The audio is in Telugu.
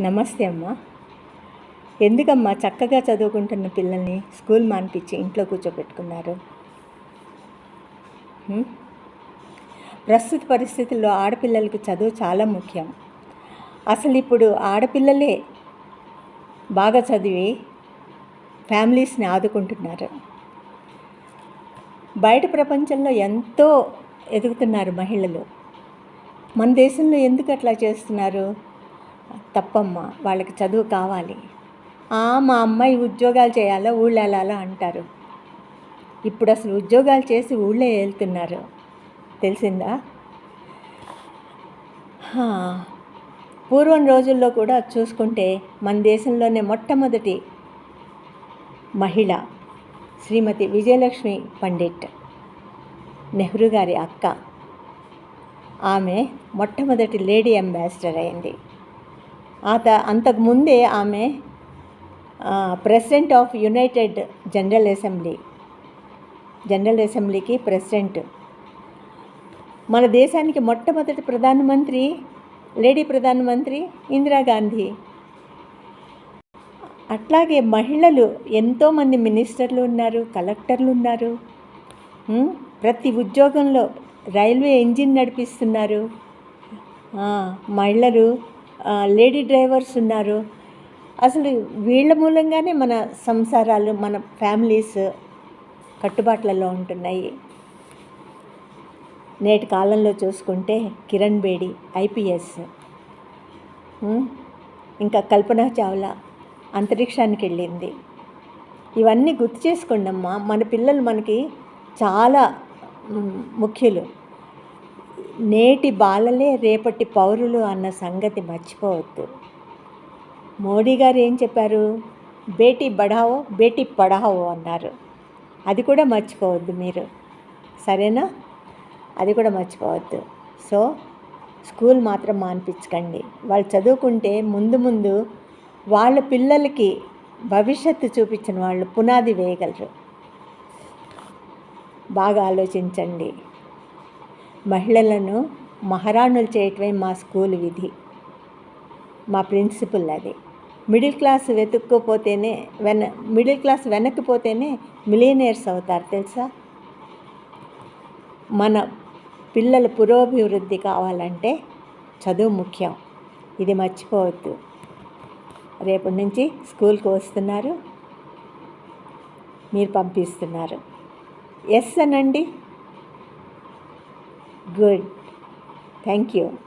నమస్తే అమ్మా. ఎందుకమ్మా చక్కగా చదువుకుంటున్న పిల్లల్ని స్కూల్ మానిపించి ఇంట్లో కూర్చోబెట్టుకున్నారు ప్రస్తుత పరిస్థితుల్లో ఆడపిల్లలకి చదువు చాలా ముఖ్యం. అసలు ఇప్పుడు ఆడపిల్లలే బాగా చదివి ఫ్యామిలీస్ని ఆదుకుంటున్నారు. బయట ప్రపంచంలో ఎంతో ఎదుగుతున్నారు మహిళలు. మన దేశంలో ఎందుకు అట్లా చేస్తున్నారు? తప్పమ్మ వాళ్ళకి చదువు కావాలి. "ఆ, మా అమ్మాయి ఉద్యోగాలు చేయాలా ఊళ్ళెళ్ళాలో అంటారు. ఇప్పుడు అసలు ఉద్యోగాలు చేసి ఊళ్ళో వెళ్తున్నారు. తెలిసిందా? పూర్వం రోజుల్లో కూడా చూసుకుంటే మన దేశంలోనే మొట్టమొదటి మహిళ శ్రీమతి విజయలక్ష్మి పండిట్ నెహ్రూ గారి అక్క. ఆమె మొట్టమొదటి లేడీ అంబాసిడర్ అయింది. ఆత అంతకుముందే ఆమె president of united general assembly general అసెంబ్లీకి ప్రెసిడెంట్. మన దేశానికి మొట్టమొదటి ప్రధానమంత్రి లేడీ ప్రధానమంత్రి ఇందిరాగాంధీ అట్లాగే మహిళలు ఎంతోమంది మినిస్టర్లు ఉన్నారు కలెక్టర్లు ఉన్నారు. ప్రతి ఉద్యోగంలో రైల్వే ఇంజిన్ నడిపిస్తున్నారు. మహిళలు లేడీ డ్రైవర్స్ ఉన్నారు. అసలు వీళ్ళ మూలంగానే మన సంసారాలు మన ఫ్యామిలీస్ కట్టుబాట్లలో ఉంటున్నాయి. నేటి కాలంలో చూసుకుంటే కిరణ్ బేడి ఐపీఎస్ ఇంకా కల్పన చావ్లా అంతరిక్షానికి వెళ్ళింది. ఇవన్నీ గుర్తు చేసుకోండి అమ్మా మన పిల్లలు మనకి చాలా ముఖ్యులు. నేటి బాలలే రేపటి పౌరులు అన్న సంగతి మర్చిపోవద్దు. మోడీ గారు ఏం చెప్పారు? బేటీ బడావో బేటీ పడావో అన్నారు. అది కూడా మర్చిపోవద్దు మీరు. సరేనా? అది కూడా మర్చిపోవద్దు. సో స్కూల్ మాత్రం మానిపించకండి. వాళ్ళు చదువుకుంటే ముందు ముందు వాళ్ళ పిల్లలకి భవిష్యత్తు చూపించిన వాళ్ళు పునాది వేయగలరు. బాగా ఆలోచించండి. మహిళలను మహారాణులు చేయటమే మా స్కూల్ విధి. మా ప్రిన్సిపల్ అది. మిడిల్ క్లాస్ వెతుక్కోపోతేనే వెన మిడిల్ క్లాస్ వెనక్కిపోతేనే మిలియనియర్స్ అవుతారు తెలుసా? మన పిల్లల పురోభివృద్ధి కావాలంటే చదువు ముఖ్యం. ఇది మర్చిపోవద్దు. రేపటి నుంచి స్కూల్కి వస్తున్నారు. మీరు పంపిస్తున్నారు. ఎస్ అనండి. good. Thank you.